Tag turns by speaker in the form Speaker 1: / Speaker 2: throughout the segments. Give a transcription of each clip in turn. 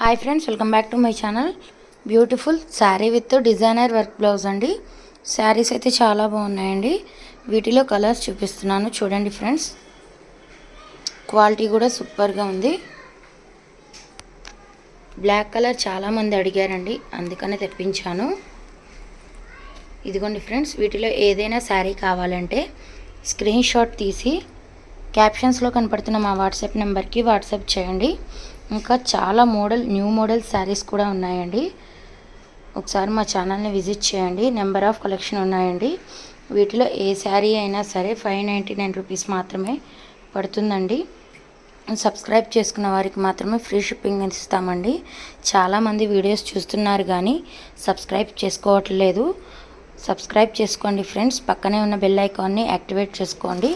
Speaker 1: Hi friends welcome back to my channel. Beautiful sari with designer work blouse అండి. శారీస్ అయితే చాలా బాగున్నాయండి. వీటిలో కలర్స్ చూపిస్తున్నాను. చూడండి ఫ్రెండ్స్. క్వాలిటీ కూడా సూపర్గా ఉంది. బ్లాక్ కలర్ చాలామంది అడిగారండి. అందుకనే తెప్పించాను. ఇదిగోండి ఫ్రెండ్స్ వీటిలో ఏదైనా శారీ కావాలంటే స్క్రీన్ షాట్ తీసి క్యాప్షన్స్లో కనపడుతున్న మా వాట్సాప్ నెంబర్కి వాట్సాప్ చేయండి. ఇంకా చాలా మోడల్ న్యూ మోడల్ శారీస్ కూడా ఉన్నాయండి. ఒకసారి మా ఛానల్ని విజిట్ చేయండి. నెంబర్ ఆఫ్ కలెక్షన్ ఉన్నాయండి. వీటిలో ఏ శారీ అయినా సరే ఫైవ్ నైంటీ నైన్ రూపీస్ మాత్రమే పడుతుందండి. సబ్స్క్రైబ్ చేసుకున్న వారికి మాత్రమే ఫ్రీ షిప్పింగ్ ఇస్తామండి. చాలామంది వీడియోస్ చూస్తున్నారు కానీ సబ్స్క్రైబ్ చేసుకోవట్లేదు. సబ్స్క్రైబ్ చేసుకోండి ఫ్రెండ్స్. పక్కనే ఉన్న బెల్ ఐకాన్ని యాక్టివేట్ చేసుకోండి.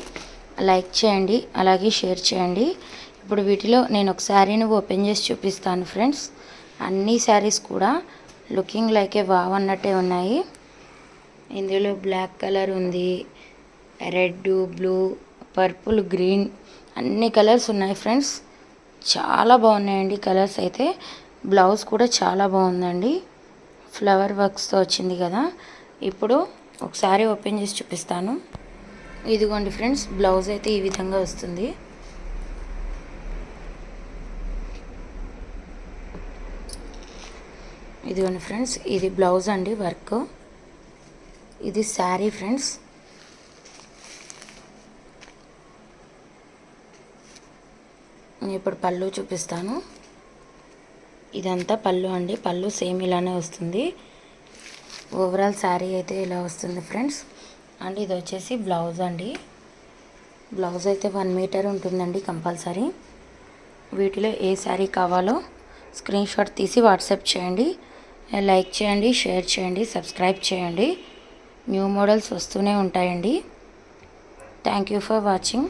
Speaker 1: లైక్ చేయండి అలాగే షేర్ చేయండి. ఇప్పుడు వీటిలో నేను ఒక శారీని ఓపెన్ చేసి చూపిస్తాను ఫ్రెండ్స్. అన్ని శారీస్ కూడా లుకింగ్ లైక్ ఏ వావ్ అన్నట్టే ఉన్నాయి. ఇందులో బ్లాక్ కలర్ ఉంది రెడ్ బ్లూ పర్పుల్ గ్రీన్ అన్ని కలర్స్ ఉన్నాయి ఫ్రెండ్స్. చాలా బాగున్నాయండి కలర్స్ అయితే. బ్లౌజ్ కూడా చాలా బాగుందండి. ఫ్లవర్ వర్క్స్తో వచ్చింది కదా. ఇప్పుడు ఒకసారి ఓపెన్ చేసి చూపిస్తాను. ఇదిగోండి ఫ్రెండ్స్ బ్లౌజ్ అయితే ఈ విధంగా వస్తుంది. ఇదిగోండి ఫ్రెండ్స్ ఇది బ్లౌజ్ అండి వర్క్. ఇది శారీ ఫ్రెండ్స్. నేను ఇప్పుడు పళ్ళు చూపిస్తాను. ఇదంతా పళ్ళు అండి పళ్ళు సేమ్ ఇలానే వస్తుంది. ఓవరాల్ శారీ అయితే ఇలా వస్తుంది ఫ్రెండ్స్. అండ్ ఇది వచ్చేసి బ్లౌజ్ అండి. బ్లౌజ్ అయితే వన్ మీటర్ ఉంటుందండి కంపల్సరీ. వీటిలో ఏ శారీ కావాలో స్క్రీన్ షాట్ తీసి వాట్సాప్ చేయండి. లైక్ చేయండి షేర్ చేయండి సబ్స్క్రైబ్ చేయండి. న్యూ మోడల్స్ వస్తూనే ఉంటాయండి. Thank you for watching.